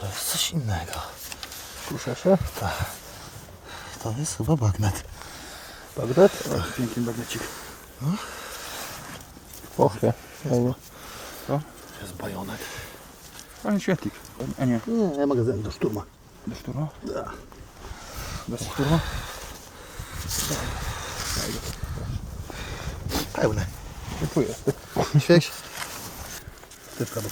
To jest coś innego. Kuszesze? To jest chyba bagnet. Bagdad? Piękny bagnecik. Ochwie. Fajnie. To jest bajonet. Fajny świetlik. A nie, Nie, magazyn do szturma. do szturma? Bez szturma? Pełne. Dziękuję. Świeć. Typka do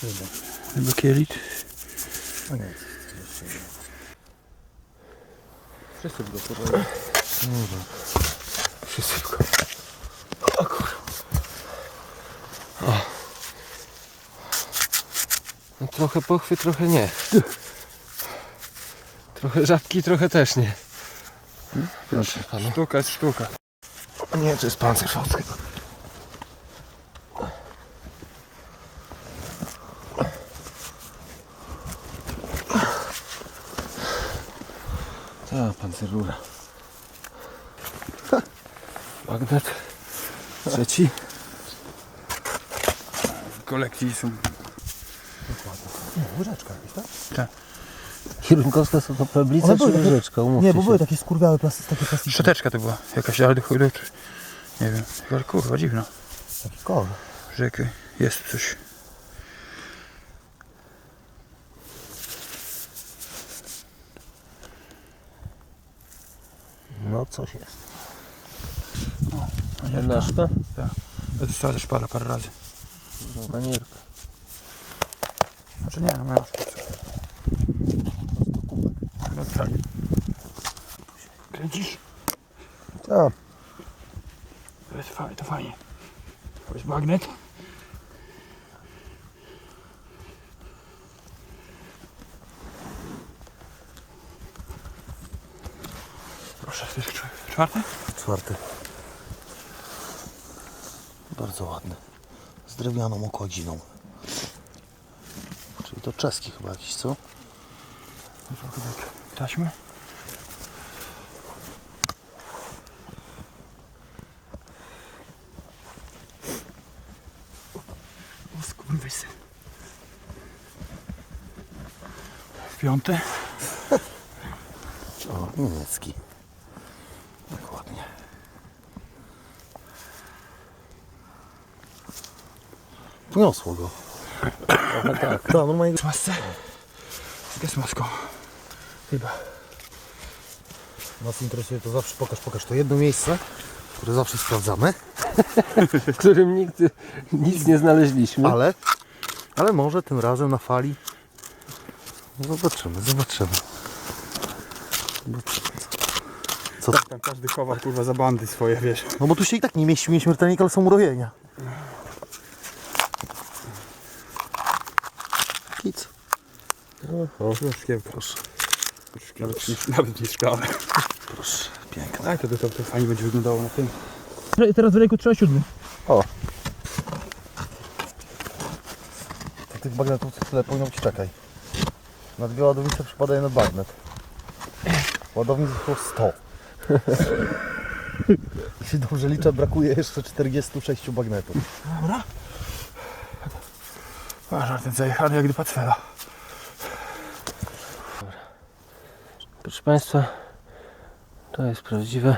placu. Bakielit. A nie. Wszyscy go porwają. Wszystko. No, trochę pochwy, trochę nie. Trochę żabki, trochę też nie. Proszę pana. Sztuka jest sztuka. Nie, to jest pancerz Ta pancerura. Bagnet. Trzeci. W kolekcji są. Łyżeczka jakaś, tak? Kierunkowska są to peblica One czy były takie- łyżeczka? Umówcie Nie, bo się. były takie skurwiałe plasty, takie plastiki. Szczoteczka to była. Jakaś aldehydu czy... Nie wiem. Ale kurwa dziwna. Taki kolor. Że jak jest coś. No coś jest. Naszka? Ja dostała też parę, parę razy. Manierka. Znaczy nie, no miała No tak. Kręcisz? Tak. To jest fajnie, to fajnie. To jest magnet. Proszę, czwarty? Czwarty. Bardzo ładny. Z drewnianą okodziną. Czyli to czeski chyba jakiś, co? Taśmy. O skurwysy. Piąte. O, niemiecki. Poniosło go. Aha, tak. Tak, normalnie masce. Z maską. Chyba. Nas interesuje to zawsze, pokaż, pokaż to jedno miejsce, które zawsze sprawdzamy, W którym nigdy nic nie znaleźliśmy. ale, ale może tym razem na fali zobaczymy, zobaczymy. Zobaczymy. Co? Tak, tam każdy chowa kurwa za bandy swoje, wiesz. No bo tu się i tak nie mieścił nieśmiertelnik, ale są urojenia. Kic. O, Proszę. Proszę, Nawet nie, nawet nie szklane. proszę, piękne. Daj to, to, to fajnie będzie wyglądało na tym. Teraz w ręku trzeba siódmy. To tych bagnetów co tyle powinno być, czekaj. Na dwie ładownice przypadaje na bagnet. Ładownic było 100. Jeśli dobrze liczę, brakuje jeszcze 46 bagnetów. Dobra. A, żartem zajechany jak do Pacfela. Proszę Państwa, to jest prawdziwe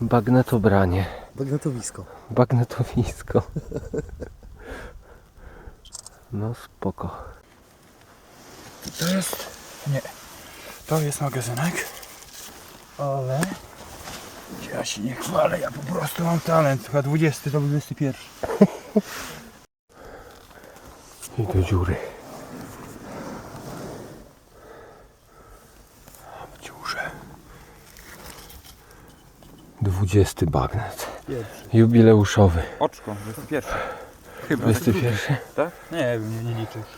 bagnetobranie. Bagnetowisko. Bagnetowisko. No spoko. To jest... Nie. To jest magazynek. Ale... Ja się nie chwalę, ja po prostu mam talent. Chyba 20 to był 21. I do dziury. W dziurze. 20 bagnet. Pierwszy. Jubileuszowy. Oczko, 21. Chyba. 21. Tak? Nie wiem, nie, nie liczę już.